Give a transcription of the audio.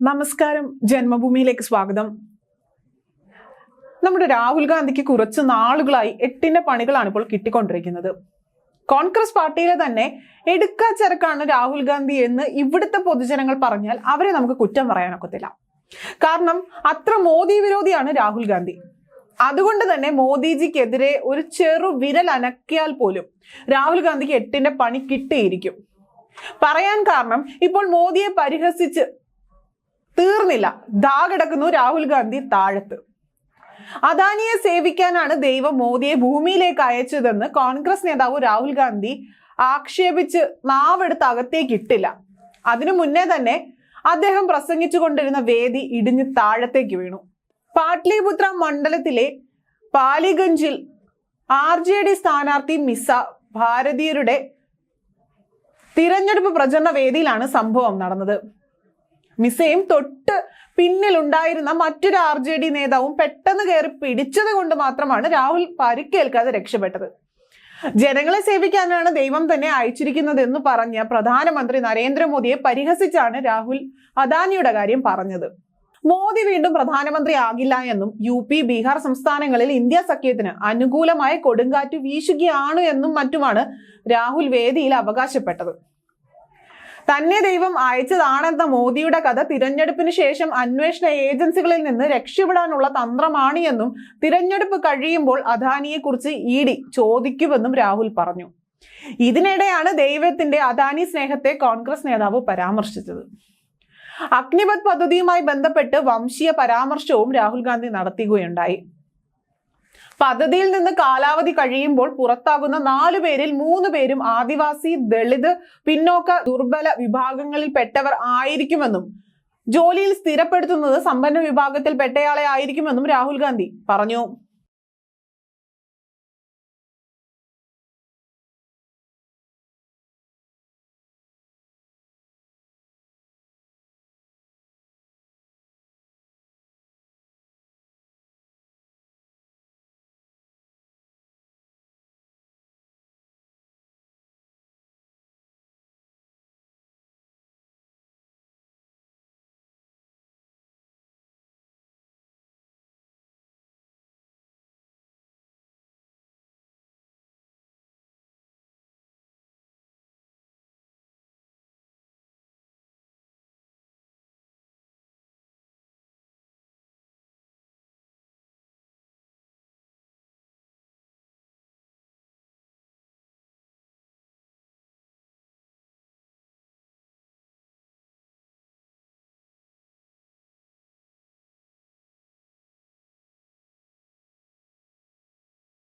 നമസ്കാരം. ജന്മഭൂമിയിലേക്ക് സ്വാഗതം. നമ്മുടെ രാഹുൽ ഗാന്ധിക്ക് കുറച്ച് നാളുകളായി എട്ടിന്റെ പണികളാണ് ഇപ്പോൾ കിട്ടിക്കൊണ്ടിരിക്കുന്നത്. കോൺഗ്രസ് പാർട്ടിയിലെ തന്നെ എടുക്കാ ചെറുക്കാണ് രാഹുൽ ഗാന്ധി എന്ന് ഇവിടുത്തെ പൊതുജനങ്ങൾ പറഞ്ഞാൽ അവരെ നമുക്ക് കുറ്റം പറയാനൊക്കത്തില്ല. കാരണം അത്ര മോദി വിരോധിയാണ് രാഹുൽ ഗാന്ധി. അതുകൊണ്ട് തന്നെ മോദിജിക്കെതിരെ ഒരു ചെറു വിരൽ അനക്കിയാൽ പോലും രാഹുൽ ഗാന്ധിക്ക് എട്ടിന്റെ പണി കിട്ടിയിരിക്കും. പറയാൻ കാരണം ഇപ്പോൾ മോദിയെ പരിഹസിച്ച് തീർന്നില്ല. ദാ കിടക്കുന്നു രാഹുൽ ഗാന്ധി താഴത്ത്. അദാനിയെ സേവിക്കാനാണ് ദൈവം മോദിയെ ഭൂമിയിലേക്ക് അയച്ചതെന്ന് കോൺഗ്രസ് നേതാവ് രാഹുൽ ഗാന്ധി ആക്ഷേപിച്ച് നാവെടുത്ത് അകത്തേക്ക് ഇട്ടില്ല. അതിനു മുന്നേ തന്നെ അദ്ദേഹം പ്രസംഗിച്ചു കൊണ്ടിരുന്ന വേദി ഇടിഞ്ഞ് താഴത്തേക്ക് വീണു. പാട്ലിപുത്ര മണ്ഡലത്തിലെ പാലിഗഞ്ചിൽ ആർ ജെ ഡി സ്ഥാനാർത്ഥി മിസ ഭാരതീയരുടെ തിരഞ്ഞെടുപ്പ് പ്രചരണ വേദിയിലാണ് സംഭവം നടന്നത്. മിസയും തൊട്ട് പിന്നിലുണ്ടായിരുന്ന മറ്റൊരു ആർ ജെ ഡി നേതാവും പെട്ടെന്ന് കയറി പിടിച്ചത് കൊണ്ട് മാത്രമാണ് രാഹുൽ പരിക്കേൽക്കാതെ രക്ഷപ്പെട്ടത്. ജനങ്ങളെ സേവിക്കാനാണ് ദൈവം തന്നെ അയച്ചിരിക്കുന്നത് എന്ന് പറഞ്ഞ പ്രധാനമന്ത്രി നരേന്ദ്രമോദിയെ പരിഹസിച്ചാണ് രാഹുൽ അദാനിയുടെ കാര്യം പറഞ്ഞത്. മോദി വീണ്ടും പ്രധാനമന്ത്രി ആകില്ല എന്നും യു പി ബീഹാർ സംസ്ഥാനങ്ങളിൽ ഇന്ത്യ സഖ്യത്തിന് അനുകൂലമായ കൊടുങ്കാറ്റ് വീശുകയാണ് എന്നും മറ്റുമാണ് രാഹുൽ വേദിയിൽ അവകാശപ്പെട്ടത്. തന്നെ ദൈവം അയച്ചതാണെന്ന മോദിയുടെ കഥ തിരഞ്ഞെടുപ്പിന് ശേഷം അന്വേഷണ ഏജൻസികളിൽ നിന്ന് രക്ഷപ്പെടാനുള്ള തന്ത്രമാണ് എന്നും തിരഞ്ഞെടുപ്പ് കഴിയുമ്പോൾ അദാനിയെക്കുറിച്ച് ഇ ഡി ചോദിക്കുമെന്നും രാഹുൽ പറഞ്ഞു. ഇതിനിടെയാണ് ദൈവത്തിന്റെ അദാനി സ്നേഹത്തെ കോൺഗ്രസ് നേതാവ് പരാമർശിച്ചത്. അഗ്നിപത് പദ്ധതിയുമായി ബന്ധപ്പെട്ട് വംശീയ പരാമർശവും രാഹുൽ ഗാന്ധി നടത്തുകയുണ്ടായി. പദ്ധതിയിൽ നിന്ന് കാലാവധി കഴിയുമ്പോൾ പുറത്താകുന്ന നാലു പേരിൽ മൂന്ന് പേരും ആദിവാസി ദളിത് പിന്നോക്ക ദുർബല വിഭാഗങ്ങളിൽ പെട്ടവർ ആയിരിക്കുമെന്നും ജോലിയിൽ സ്ഥിരപ്പെടുത്തുന്നത് സമ്പന്ന വിഭാഗത്തിൽ പെട്ടയാളെ ആയിരിക്കുമെന്നും രാഹുൽ ഗാന്ധി പറഞ്ഞു.